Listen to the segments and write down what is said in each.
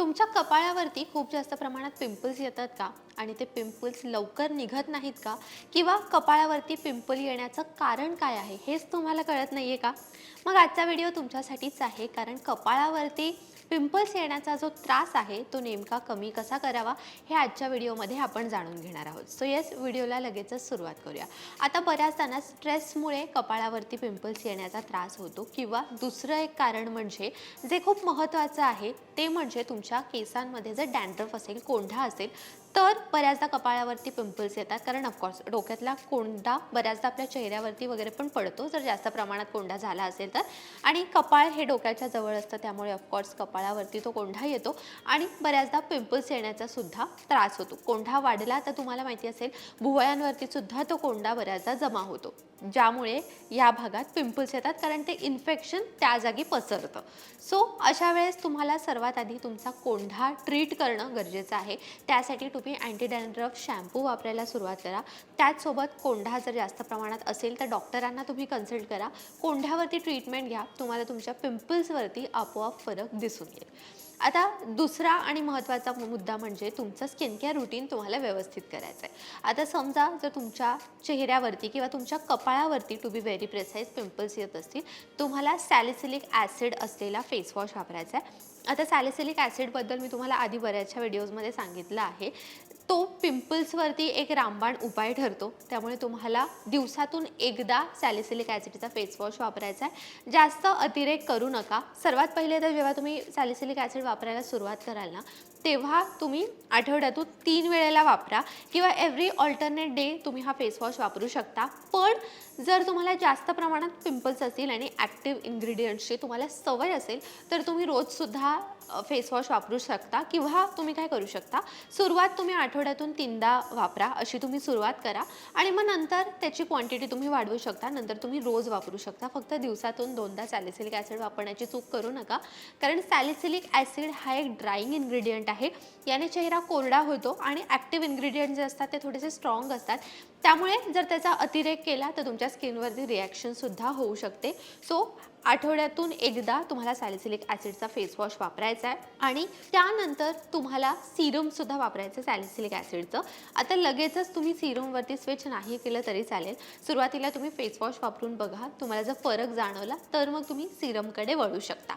तुमच्या कपाळावरती खूप जास्त प्रमाणात पिंपल्स येतात का? आणि ते पिंपल्स लवकर निघत नाहीत का? किंवा कपाळावरती पिंपल येण्याचं कारण काय आहे? हेच तुम्हाला कळत नाही आहे का? मग आजचा व्हिडिओ तुमच्यासाठीच आहे कारण कपाळावरती पिंपल्स येण्याचा जो त्रास आहे तो नेमका कमी कसा करावा हे आजच्या व्हिडिओमध्ये आपण जाणून घेणार आहोत. सो येस व्हिडिओला लगेचच सुरुवात करूया. आता बऱ्याचदा स्ट्रेसमुळे कपाळावरती पिंपल्स येण्याचा त्रास होतो किंवा दुसरं एक कारण म्हणजे जे खूप महत्त्वाचं आहे ते म्हणजे तुमच्या केसांमध्ये जर डॅन्ड्रफ असेल कोंढा असेल तर बऱ्याचदा कपाळावरती पिंपल्स येतात. कारण ऑफकोर्स डोक्यातला कोंडा बऱ्याचदा आपल्या चेहऱ्यावरती वगैरे पण पडतो. जर जास्त प्रमाणात कोंडा झाला असेल तर. आणि कपाळ हे डोक्याच्या जवळ असतं. त्यामुळे ऑफकोर्स कपाळावरती तो कोंढा येतो. आणि बऱ्याचदा पिंपल्स येण्याचा सुद्धा त्रास होतो. कोंढा वाढला तर तुम्हाला माहिती असेल भुवयांवरती सुद्धा तो कोंडा बऱ्याचदा जमा होतो. ज्यामुळे या भागात पिंपल्स येतात कारण ते इन्फेक्शन त्या जागी पसरतं. सो अशा वेळेस तुम्हाला सर्वात आधी तुमचा कोंढा ट्रीट करणं गरजेचं आहे. त्यासाठी तुम्ही अँटी डॅन्ड्रफ शॅम्पू वापरायला सुरुवात करा. त्याचसोबत कोंढा जर जास्त प्रमाणात असेल तर डॉक्टरांना तुम्ही कन्सल्ट करा. कोंढ्यावरती ट्रीटमेंट घ्या. तुम्हाला तुमच्या पिंपल्सवरती आपोआप फरक दिसून येईल. आता दुसरा आणि महत्त्वाचा मुद्दा म्हणजे तुमचं स्किन केअर रुटीन तुम्हाला व्यवस्थित करायचं आहे आता समजा जर तुमच्या चेहऱ्यावरती किंवा तुमच्या कपाळावरती to be very precise pimples येत असतील तुम्हाला सॅलिसिलिक ॲसिड असलेला फेस वॉश वापरायचा आहे आता सॅलिसिलिक ॲसिडबद्दल मी तुम्हाला आधी बऱ्याचशा व्हिडिओजमध्ये सांगितलं आहे. तो पिंपल्सवरती एक रामबाण उपाय ठरतो. त्यामुळे तुम्हाला दिवसातून एकदा सॅलिसिलिक ॲसिडचा फेसवॉश वापरायचा आहे. जास्त अतिरेक करू नका. सर्वात पहिले तर जेव्हा तुम्ही सॅलिसिलिक ॲसिड वापरायला सुरुवात कराल ना तेव्हा तुम्ही आठवड्यातून तीन वेळेला वापरा किंवा एव्हरी ऑल्टरनेट डे तुम्ही हा फेसवॉश वापरू शकता. पण जर तुम्हाला जास्त प्रमाणात पिंपल्स असतील आणि ॲक्टिव्ह इन्ग्रेडियंट्सची तुम्हाला सवय असेल तर तुम्ही रोजसुद्धा फेस वॉश वापरू शकता किंवा तुम्ही काय करू शकता सुरुवात तुम्ही आठवड्यातून तीनदा वापरा अशी तुम्ही सुरुवात करा आणि मग नंतर त्याची क्वांटिटी तुम्ही वाढवू शकता नंतर तुम्ही रोज वापरू शकता. फक्त दिवसातून दोनदा सॅलिसिलिक ॲसिड वापरण्याची चूक करू नका. कारण सॅलिसिलिक ॲसिड हा एक ड्राईंग इन्ग्रेडियंट आहे. याने चेहरा कोरडा होतो आणि ॲक्टिव्ह इन्ग्रेडियंट जे असतात ते थोडेसे स्ट्रॉंग असतात. त्यामुळे जर त्याचा अतिरेक केला तर तुमच्या स्किनवरती रिॲक्शनसुद्धा होऊ शकते. सो आठवड्यातून एकदा तुम्हाला सॅलिसिलिक ॲसिडचा फेस वॉश वापरायचा आहे आणि त्यानंतर तुम्हाला सिरमसुद्धा वापरायचं सॅलिसिलिक ॲसिडचं. आता लगेचच तुम्ही सिरमवरती स्विच नाही केलं तरी चालेल. सुरुवातीला तुम्ही फेस वॉश वापरून बघा. तुम्हाला जर फरक जाणवला तर मग तुम्ही सिरमकडे वळू शकता.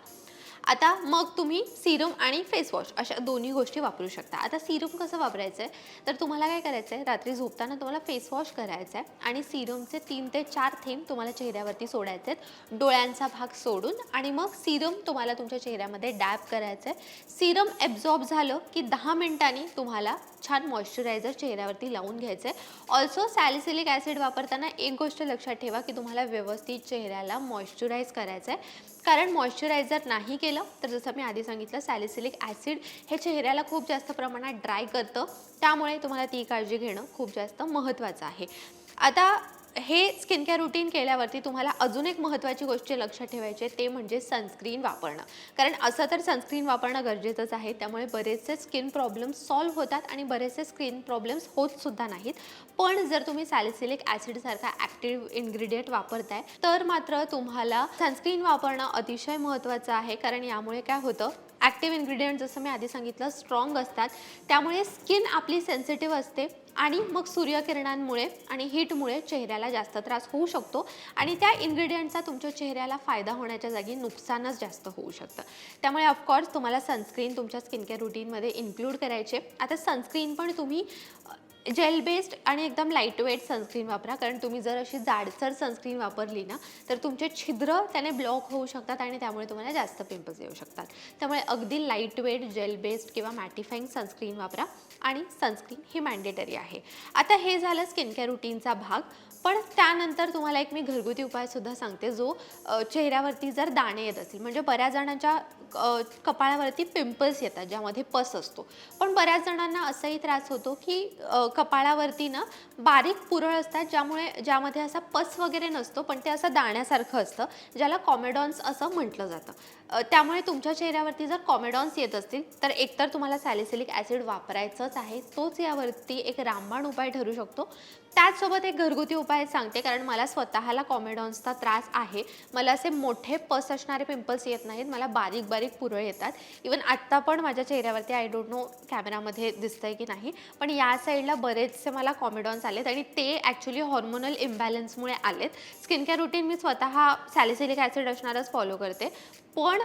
आता मग तुम्ही सिरम आणि फेसवॉश अशा दोन्ही गोष्टी वापरू शकता. आता सिरम कसं वापरायचं आहे तर तुम्हाला काय करायचं आहे रात्री झोपताना तुम्हाला फेसवॉश करायचं करायचा आहे आणि सिरमचे तीन ते चार थेंब तुम्हाला चेहऱ्यावरती सोडायचे आहेत डोळ्यांचा भाग सोडून आणि मग सिरम तुम्हाला तुमच्या चेहऱ्यामध्ये डॅप करायचं आहे सिरम ॲब्झॉर्ब झालं की दहा मिनिटांनी तुम्हाला छान मॉइश्चरायझर चेहऱ्यावरती लावून घ्यायचं आहे ऑल्सो सॅलिसिलिक ॲसिड वापरताना एक गोष्ट लक्षात ठेवा की तुम्हाला व्यवस्थित चेहऱ्याला मॉइश्चराईज करायचं आहे कारण मॉइश्चरायझर नाही केलं तर जसं मी आधी सांगितलं सॅलिसिलिक ॲसिड हे चेहऱ्याला खूप जास्त प्रमाणात ड्राय करतं. त्यामुळे तुम्हाला ती काळजी घेणं खूप जास्त महत्त्वाचं आहे. आता हे स्किन केअर रुटीन केल्यावरती तुम्हाला अजून एक महत्त्वाची गोष्ट लक्षात ठेवायची आहे ते म्हणजे सनस्क्रीन वापरणं. कारण असं तर सनस्क्रीन वापरणं गरजेचंच आहे त्यामुळे बरेचसे स्किन प्रॉब्लेम्स सॉल्व्ह होतात आणि बरेचसे स्किन प्रॉब्लेम्स होत सुद्धा नाहीत. पण जर तुम्ही सॅलिसिलिक ॲसिडसारखा ॲक्टिव्ह इन्ग्रेडियंट वापरताय तर मात्र तुम्हाला सनस्क्रीन वापरणं अतिशय महत्त्वाचं आहे. कारण यामुळे काय होतं ॲक्टिव्ह इन्ग्रेडियंट जसं मी आधी सांगितलं स्ट्रॉंग असतात. त्यामुळे स्किन आपली सेन्सिटिव्ह असते आणि मग सूर्यकिरणांमुळे आणि हीटमुळे चेहऱ्याला जास्त त्रास होऊ शकतो आणि त्या इन्ग्रेडियंटचा तुमच्या चेहऱ्याला फायदा होण्याच्या जागी नुकसानच जास्त होऊ शकतं. त्यामुळे ऑफकोर्स तुम्हाला सनस्क्रीन तुमच्या स्किन केअर रुटीनमध्ये इन्क्लूड करायचे. आता सनस्क्रीन पण तुम्ही जेल बेस्ड आणि एकदम लाइट वेट सनस्क्रीन वापरा. कारण तुम्ही जर अशी जाडसर सनस्क्रीन वापरली ना तर तुमचे छिद्र त्याने ब्लॉक होऊ शकतात आणि त्यामुळे तुम्हाला जास्त पिंपल्स येऊ शकतात. त्यामुळे अगदी लाइट वेट जेल बेस्ड किंवा मॅटिफाईंग सनस्क्रीन वापरा. आणि सनस्क्रीन ही मॅन्डेटरी आहे. आता हे झालं स्किन केअर रुटीनचा भाग. पण त्यानंतर तुम्हाला एक मी घरगुती उपायसुद्धा सांगते जो चेहऱ्यावरती जर दाणे येत असतील म्हणजे बऱ्याच जणांच्या कपाळावरती पिंपल्स येतात ज्यामध्ये पस असतो. पण बऱ्याच जणांना असाही त्रास होतो की कपाळावरती ना बारीक पुरळ असतात ज्यामुळे ज्यामध्ये असा पस वगैरे नसतो पण ते असं दाण्यासारखं असतं ज्याला कॉमेडॉन्स असं म्हटलं जातं. त्यामुळे तुमच्या चेहऱ्यावरती जर कॉमेडॉन्स येत असतील तर एकतर तुम्हाला सॅलिसिलिक ॲसिड वापरायचंच आहे. तोच यावरती एक रामबाण उपाय ठरू शकतो. त्याचसोबत एक घरगुती उपाय सांगते कारण मला स्वतःला कॉमेडॉन्सचा त्रास आहे. मला असे मोठे पस असणारे पिंपल्स येत नाहीत मला बारीक बारीक पुरळ येतात. इवन आत्ता पण माझ्या चेहऱ्यावरती आय डोंट नो कॅमेरामध्ये दिसतंय की नाही पण या साईडला बरेचसे मला कॉमेडॉन्स आलेत आणि ते ॲक्च्युली हॉर्मोनल इम्बॅलन्समुळे आलेत. स्किन केअर रुटीन मी स्वतः सॅलिसिलिक ॲसिड असणारच फॉलो करते. पण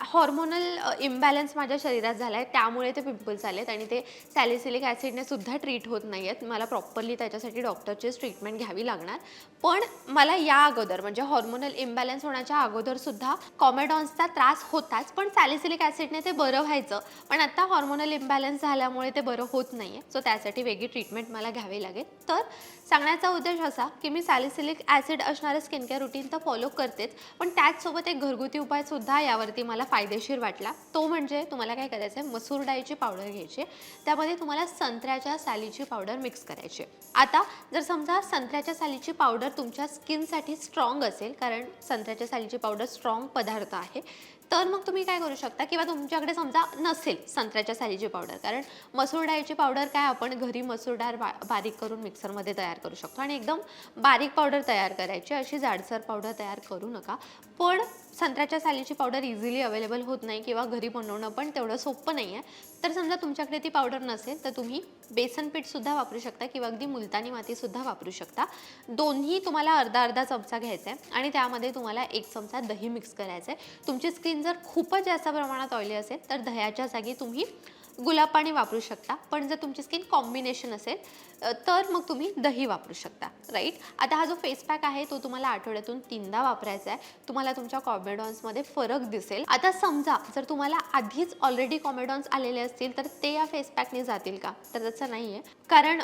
हॉर्मोनल इम्बॅलन्स माझ्या शरीरात झाला आहे त्यामुळे ते पिंपल्स आलेत आणि ते सॅलिसिलिक ॲसिडने सुद्धा ट्रीट होत नाही आहेत मला प्रॉपरली त्याच्यासाठी डॉक्टरचीच ट्रीटमेंट घ्यावी लागणार. पण मला या अगोदर म्हणजे हॉर्मोनल इम्बॅलन्स होण्याच्या अगोदर सुद्धा कॉमेडॉन्सचा त्रास होताच पण सॅलिसिलिक ॲसिडने ते बरं व्हायचं. पण आता हॉर्मोनल इम्बॅलन्स झाल्यामुळे ते बरं होत नाही आहे सो त्यासाठी वेगळी ट्रीटमेंट मला घ्यावी लागेल. तर सांगण्याचा उद्देश असा की मी सॅलिसिलिक ॲसिड असणारं स्किन केअर रुटीन तर फॉलो करतेच पण त्याचसोबत एक घरगुती उपायसुद्धा यावरती मला फायदेशीर वाटला तो म्हणजे तुम्हाला काय करायचं आहे मसूर डाळीची पावडर घ्यायची आहे. त्यामध्ये तुम्हाला संत्र्याच्या सालीची पावडर मिक्स करायची आहे. आता जर समजा संत्र्याच्या सालीची पावडर तुमच्या स्किनसाठी स्ट्रॉंग असेल कारण संत्र्याच्या सालीची पावडर स्ट्रॉंग पदार्थ आहे तर मग तुम्ही काय करू शकता? किंवा तुमच्याकडे समजा नसेल संत्र्याच्या सालीची पावडर कारण मसूर डाळीची पावडर काय आपण घरी मसूर डाळ बा बारीक करून मिक्सरमध्ये तयार करू शकतो. आणि एकदम बारीक पावडर तयार करायची अशी जाडसर पावडर तयार करू नका. पण संत्र्याच्या सालीची पावडर इझिली अवेलेबल होत नाही किंवा घरी बनवणं पण तेवढं सोपं नाही आहे तर समजा तुमच्याकडे ती पावडर नसेल तर तुम्ही बेसन पीठसुद्धा वापरू शकता किंवा अगदी मुलतानी मातीसुद्धा वापरू शकता. दोन्ही तुम्हाला अर्धा अर्धा चमचा घ्यायचा आहे आणि त्यामध्ये तुम्हाला एक चमचा दही मिक्स करायचं आहे तुमची स्किन जर खूपच जास्त प्रमाणात ऑइली असेल तर दह्याच्या जागी तुम्ही गुलाब पाणी वापरू शकता. पण जर तुमची स्किन कॉम्बिनेशन असेल तर मग तुम्ही दही वापरू शकता. राईट आता हा जो फेस पॅक आहे तो तुम्हाला आठवड्यातून तीनदा वापरायचा आहे. तुम्हाला तुमच्या कॉमेडॉन्समध्ये फरक दिसेल. आता समजा जर तुम्हाला आधीच ऑलरेडी कॉमेडॉन्स आलेले असतील तर ते या फेस पॅकने जातील का? तर तसं नाही आहे कारण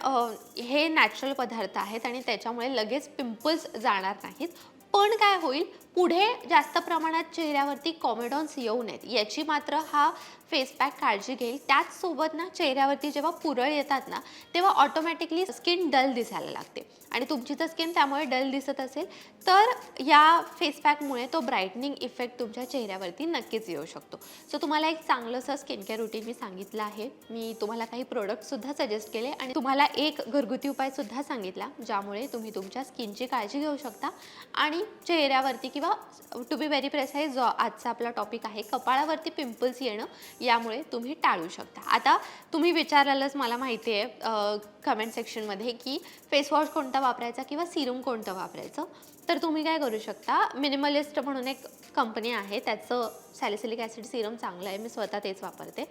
हे नॅचरल पदार्थ आहेत आणि त्याच्यामुळे लगेच पिंपल्स जाणार नाहीत. पण काय होईल? पुढे जास्त प्रमाणात चेहऱ्यावरती कॉमेडॉन्स येऊ नयेत. याची मात्र हा फेस पॅक काळजी घेईल. त्याचसोबत ना चेहऱ्यावरती जेव्हा पुरळ येतात ना तेव्हा ऑटोमॅटिकली स्किन डल दिसायला लागते. आणि तुमची जर स्किन त्यामुळे डल दिसत असेल तर या फेस पॅकमुळे तो ब्राईटनिंग इफेक्ट तुमच्या चेहऱ्यावरती नक्कीच येऊ शकतो. सो तुम्हाला एक चांगलंसं स्किन केअर रुटीन मी सांगितलं आहे. मी तुम्हाला काही प्रोडक्टसुद्धा सजेस्ट केले आणि तुम्हाला एक घरगुती उपायसुद्धा सांगितला ज्यामुळे तुम्ही तुमच्या स्किनची काळजी घेऊ शकता. आणि चेहऱ्यावरती किंवा टू बी व्हेरी प्रेसाईज जो आजचा आपला टॉपिक आहे कपाळावरती पिंपल्स येणं यामुळे तुम्ही टाळू शकता. आता तुम्ही विचारालच मला माहिती आहे कमेंट सेक्शनमध्ये की फेसवॉश कोणता वापरायचा किंवा सिरम कोणतं वापरायचं? तर तुम्ही काय करू शकता मिनिमलिस्ट म्हणून एक कंपनी आहे त्याचं सॅलिसिलिक ॲसिड सिरम चांगलं आहे मी स्वतः तेच वापरते.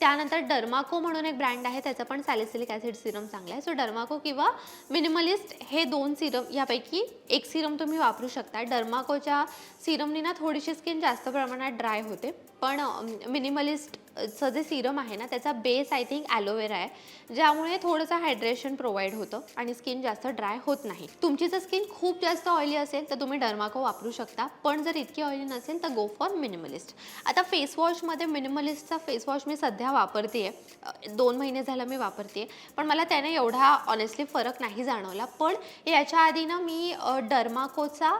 त्यानंतर डर्माको म्हणून एक ब्रँड आहे त्याचं पण सॅलिसिलिक ॲसिड सिरम चांगलं आहे. सो डर्माको किंवा मिनिमलिस्ट हे दोन सिरम यापैकी एक सिरम तुम्ही वापरू शकता. डर्माकोच्या सिरमनी ना थोडीशी स्किन जास्त प्रमाणात ड्राय होते. पण मिनिमलिस्टचं जे सिरम आहे ना त्याचा बेस आय थिंक ॲलोवेरा आहे. ज्यामुळे थोडंसं हायड्रेशन प्रोव्हाइड होतं आणि स्किन जास्त ड्राय होत नाही. तुमची जर स्किन खूप जास्त ऑइली असेल तर तुम्ही डर्माको वापरू शकता. पण जर इतकी ऑइली नसेल तर गो फॉर मिनिमलिस्ट आता फेस वॉशमध्ये मिनिमलिस्टचा फेस वॉश मी सध्या वापरते आहे दोन महिने झालं मी वापरते पण मला त्याने एवढा ऑनेस्टली फरक नाही जाणवला. पण याच्या आधी ना मी डर्माकोचा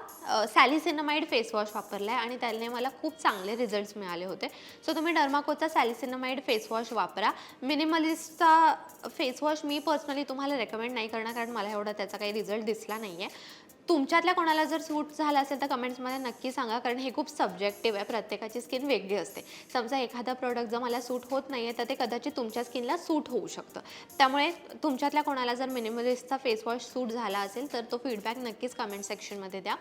सॅलिसिनमाइड फेस वॉश वापरला आहे आणि त्याने मला खूप चांगले रिझल्ट्स मिळाले होते. सो तुम्ही डर्माकोचा सॅलिसिनमाइड फेस वॉश वापरा. मिनिमलिस्टचा फेस वॉश मी पर्सनली तुम्हाला रेकमेंड नाही करणार कारण मला एवढा त्याचा काही रिझल्ट दिसला नाही आहे तुमच्यातल्या कोणाला जर सूट झाला असेल तर कमेंट्समध्ये नक्की सांगा कारण हे खूप सब्जेक्टिव्ह आहे. प्रत्येकाची स्किन वेगळी असते. समजा एखादा प्रोडक्ट जर मला सूट होत नाही आहे तर ते कदाचित तुमच्या स्किनला सूट होऊ शकतं. त्यामुळे तुमच्यातल्या कोणाला जर मिनिमलिस्टचा फेस वॉश सूट झाला असेल तर तो फीडबॅक नक्कीच कमेंट सेक्शनमध्ये द्या.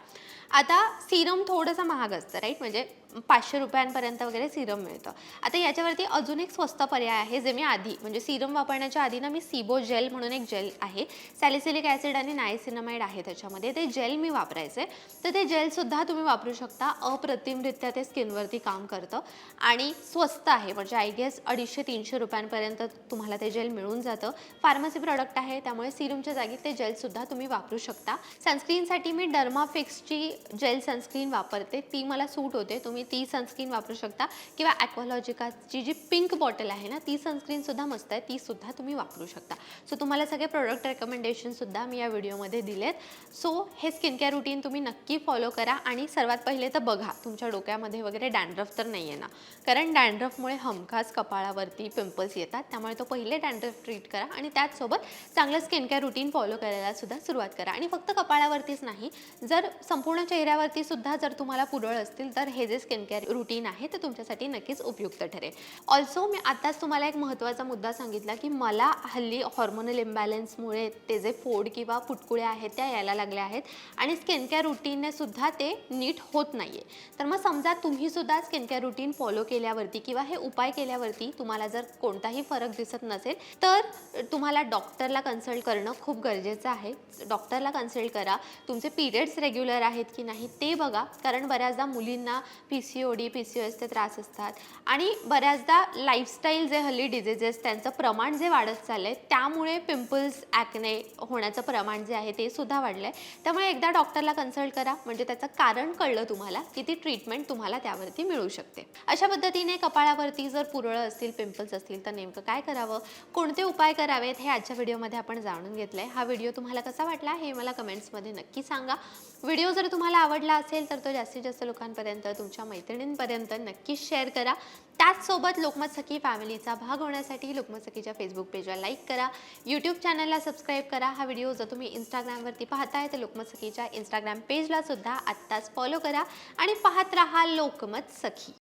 आता सिरम थोडंसं महाग असतं राईट म्हणजे पाचशे रुपयांपर्यंत वगैरे सिरम मिळतं. आता याच्यावरती अजून एक स्वस्त पर्याय आहे जे मी आधी म्हणजे सिरम वापरण्याच्या आधी ना मी सिबो जेल म्हणून एक जेल आहे. सॅलिसिलिक ॲसिड आणि नायसिनमाइड आहे त्याच्यामध्ये. ते जेल मी वापरायचे. तर ते जेलसुद्धा तुम्ही वापरू शकता. अप्रतिमरित्या ते स्किनवरती काम करतं. आणि स्वस्त आहे म्हणजे आय गेस अडीचशे तीनशे रुपयांपर्यंत तुम्हाला ते जेल मिळून जातं. फार्मसी प्रॉडक्ट आहे त्यामुळे सिरमच्या जागी ते जेलसुद्धा तुम्ही वापरू शकता. सनस्क्रीनसाठी मी डर्माफिक्सची जेल सनस्क्रीन वापरते. ती मला सूट होते. तुम्ही तुम्ही ती सनस्क्रीन वापरू शकता. किंवा ॲक्वालॉजिकाची जी पिंक बॉटल आहे ना ती सनस्क्रीनसुद्धा मस्त आहे. तीसुद्धा तुम्ही वापरू शकता. सो तुम्हाला सगळे प्रोडक्ट रेकमेंडेशनसुद्धा मी या व्हिडिओमध्ये दिलेत. सो हे स्किन केअर रुटीन तुम्ही नक्की फॉलो करा. आणि सर्वात पहिले तर बघा तुमच्या डोक्यामध्ये वगैरे डॅन्ड्रफ तर नाही आहे ना. कारण डॅन्ड्रफमुळे हमखास कपाळावरती पिंपल्स येतात. त्यामुळे तो पहिले डॅन्ड्रफ ट्रीट करा आणि त्याचसोबत चांगलं स्किन केअर रुटीन फॉलो करायला सुद्धा सुरुवात करा. आणि फक्त कपाळावरतीच नाही जर संपूर्ण चेहऱ्यावरती सुद्धा जर तुम्हाला पुरळ असतील तर हे जे स्किन केअर रुटीन आहे तर तुमच्यासाठी नक्कीच उपयुक्त ठरेल. ऑल्सो मी आताच तुम्हाला एक महत्त्वाचा मुद्दा सांगितला की मला हल्ली हॉर्मोनल इम्बॅलन्समुळे ते जे फोड किंवा फुटकुळ्या आहेत त्या यायला लागल्या आहेत आणि स्किन केअर रुटीनने सुद्धा ते नीट होत नाही आहे तर मग समजा तुम्ही सुद्धा स्किन केअर रुटीन फॉलो केल्यावरती किंवा हे उपाय केल्यावरती तुम्हाला जर कोणताही फरक दिसत नसेल तर तुम्हाला डॉक्टरला कन्सल्ट करणं खूप गरजेचं आहे. डॉक्टरला कन्सल्ट करा. तुमचे पिरियड्स रेग्युलर आहेत की नाही ते बघा. कारण बऱ्याचदा मुलींना P C O D P C O एसचे त्रास असतात. आणि बऱ्याचदा लाईफस्टाईल जे हल्ली डिझिजेस त्यांचं प्रमाण जे वाढत चाललं आहे त्यामुळे पिंपल्स ॲक्ने होण्याचं प्रमाण जे आहे ते सुद्धा वाढलं आहे त्यामुळे एकदा डॉक्टरला कन्सल्ट करा. म्हणजे त्याचं कारण कळलं तुम्हाला की ती ट्रीटमेंट तुम्हाला त्यावरती मिळू शकते. अशा पद्धतीने कपाळावरती जर पुरळं असतील पिंपल्स असतील तर नेमकं काय करावं? कोणते उपाय करावेत? हे आजच्या व्हिडिओमध्ये आपण जाणून घेतलं आहे हा व्हिडिओ तुम्हाला कसा वाटला? हे मला कमेंट्समध्ये नक्की सांगा. व्हिडिओ जर तुम्हाला आवडला असेल तर तो जास्तीत जास्त लोकांपर्यंत तुमच्या मैत्रिणींपर्यंत नक्की शेअर करा. त्याचसोबत लोकमत सखी फॅमिलीचा भाग होण्यासाठी लोकमत सखीच्या फेसबुक पेजला लाईक करा. यूट्यूब चॅनलला सबस्क्राईब करा. हा व्हिडिओ जर तुम्ही इंस्टाग्रामवरती पाहताय तर लोकमत सखीच्या इंस्टाग्राम पेजला सुद्धा आत्ताच फॉलो करा. आणि पाहत राहा लोकमत सखी.